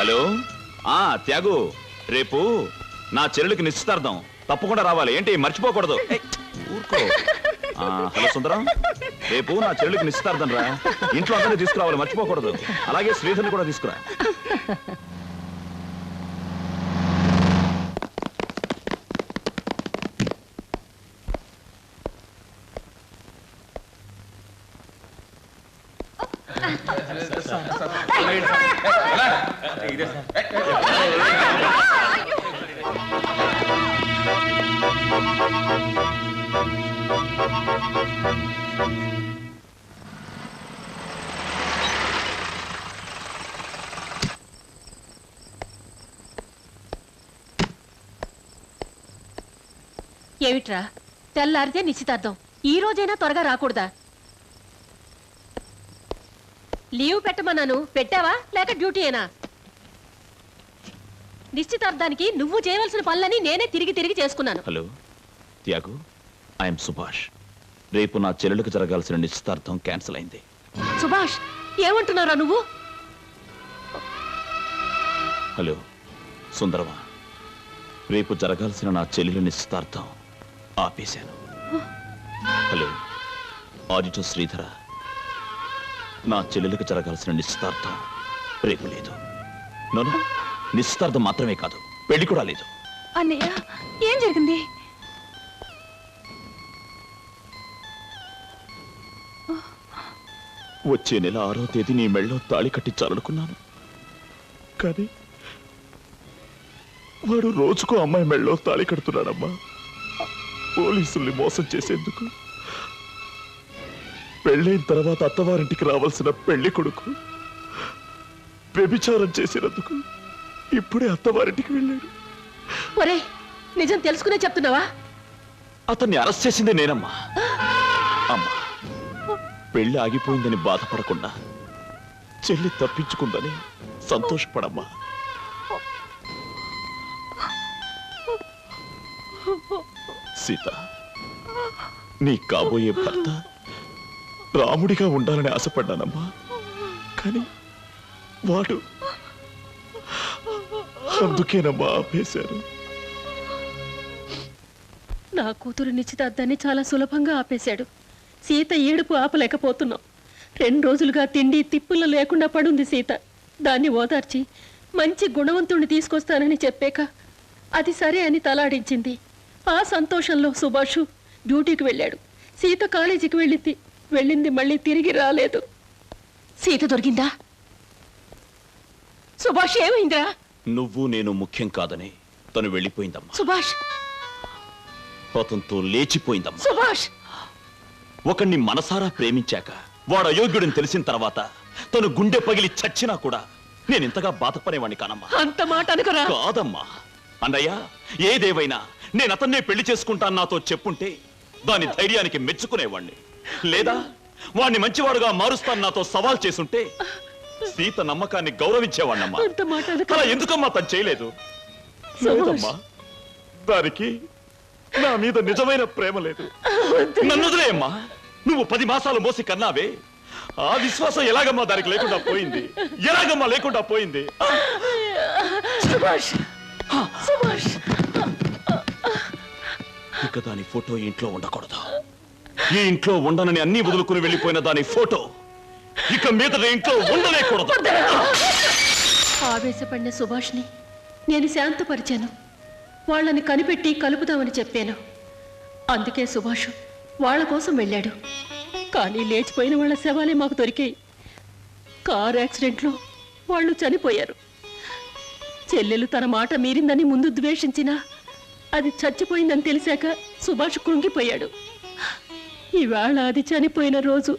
Hello? ఆ త్యాగు రేపు నా చెల్లెలికి నిశ్చితార్థం. తప్పకుండా రావాలి. ఏంటి మర్చిపోకూడదు. ఏయ్, ఊరుకో. ఆ, హలో సుందరం. రేపు నా చెల్లెలికి నిశ్చితార్థం రా. ఇంట్లో అందరినీ తీసుకురావాలి. మర్చిపోకూడదు. అలాగే శ్రీధర్ని కూడా తీసుకురా. ఏమిట్రా? తెల్లారితే నిశ్చితార్థం. ఈ రోజైనా త్వరగా రాకూడదా? లీవ్ పెట్టమన్నాను. పెట్టావా? లేక డ్యూటీయేనా? నిశ్చితార్థానికి నువ్వు చేయవలసిన పనులని నేనే తిరిగి తిరిగి చేసుకున్నాను. Hello Tyagu I'm Subhash. రేపు నా చెల్లెలకు జరగాల్సిన నిశ్చితార్థం క్యాన్సిల్ అయింది. సుభాష్ ఏమంటున్నారా నువ్వు? హలో సుందరమా. రేపు జరగాల్సిన నా చెల్లెలి నిశ్చితార్థం ఆపేశాను. హలో ఆడిటర్ శ్రీధర. నా చెల్లెలకు జరగాల్సిన నిశ్చితార్థం రేపు లేదు. నోను నిశ్చితార్థం మాత్రమే కాదు పెళ్ళి కూడా లేదు. అన్నయ్య ఏం జరిగింది? వచ్చే నెల ఆరో తేదీ నీ మెళ్ళో తాళి కట్టించాలనుకున్నాను. కానీ వాడు రోజుకు అమ్మాయి మెళ్ళో తాళి కడుతున్నాడమ్మా. పోలీసుల్ని మోసం చేసేందుకు పెళ్ళైన తర్వాత అత్తవారింటికి రావాల్సిన పెళ్ళి కొడుకు. వ్యభిచారం చేసినందుకు ఇప్పుడే అత్తవారింటికి వెళ్ళాడు. ఒరే నిజం తెలుసుకునే చెప్తున్నావా? అతన్ని అరెస్ట్ చేసింది నేనమ్మా. అమ్మా పెళ్ళి ఆగిపోయిందని బాధపడకుండా చెల్లి తప్పించుకుందని సంతోషపడమ్మా. సీత నీ కాబోయే భర్త రాముడిగా ఉండాలని ఆశపడ్డానమ్మా. కానీ వాడు అందుకేనమ్మా ఆపేశారు. నా కూతురు నిశ్చితార్థాన్ని చాలా సులభంగా ఆపేశాడు. సీత ఏడుపు ఆపలేకపోతున్నాం. రెండు రోజులుగా తిండి తిప్పులు లేకుండా పడుంది సీత. దాన్ని ఓదార్చి మంచి గుణవంతుణ్ణి తీసుకొస్తానని చెప్పాక అది సరే అని తలాడించింది. ఆ సంతోషంలో సుభాషు డ్యూటీకి వెళ్ళాడు. సీత కాలేజీకి వెళ్ళింది. వెళ్ళింది మళ్ళీ తిరిగి రాలేదు. సీత దొరికిందా? సుభాష్ ఏమైందిరా? నువ్వు నేను ముఖ్యం కాదని. తను వెళ్ళిపోయిందమ్మా. సుభాష్! అతనితో లేచిపోయిందమ్మా. సుభాష్! ఒకణ్ణి మనసారా ప్రేమించాక వాడు అయోగ్యుడని తెలిసిన తర్వాత తను గుండె పగిలి చచ్చినా కూడా నేను ఇంతగా బాధపడేవాణ్ణి కానమ్మా. అంత మాట అనుకురా. కాదమ్మా. అన్నయ్య ఏదేవైనా నేను అతన్నే పెళ్ళి చేసుకుంటాను నాతో చెప్పుంటే దాని ధైర్యానికి మెచ్చుకునేవాణ్ణి. లేదా? వాణ్ణి మంచివాడుగా మారుస్తాను నాతో సవాల్ చేసుంటే సీత నమ్మకాన్ని గౌరవించేవాణ్ణమ్మా. అలా ఎందుకమ్మా తను చేయలేదు? లేదమ్మా. దానికి నా మీద నిజమైన ప్రేమ లేదు. నన్ను వదిలేయమ్మా. నువ్వు పది మాసాలు మోసి కన్నావే. ఆ విశ్వాసం ఎలాగమ్మా దానికి లేకుండా పోయింది? ఎలాగమ్మా లేకుండా పోయింది? ఇక దాని ఫోటో ఇంట్లో ఉండకూడదు. ఈ ఇంట్లో ఉండనని అన్ని వదులుకుని వెళ్ళిపోయిన దాని ఫోటో. ఇక మీద ఇంట్లో ఉండలేకూడదు. ఆవేశపడిన సుభాష్ని నేను శాంతపరిచాను. వాళ్ళని కనిపెట్టి కలుపుదామని చెప్పాను. అందుకే సుభాష్ వాళ్ళ కోసం వెళ్ళాడు. కానీ లేచిపోయిన వాళ్ళ శవాలే మాకు దొరికాయి. కారు యాక్సిడెంట్లో వాళ్ళు చనిపోయారు. చెల్లెలు తన మాట మీరిందని ముందు ద్వేషించినా అది చచ్చిపోయిందని తెలిసాక సుభాష్ కృంగిపోయాడు. ఇవాళ అది చనిపోయిన రోజు.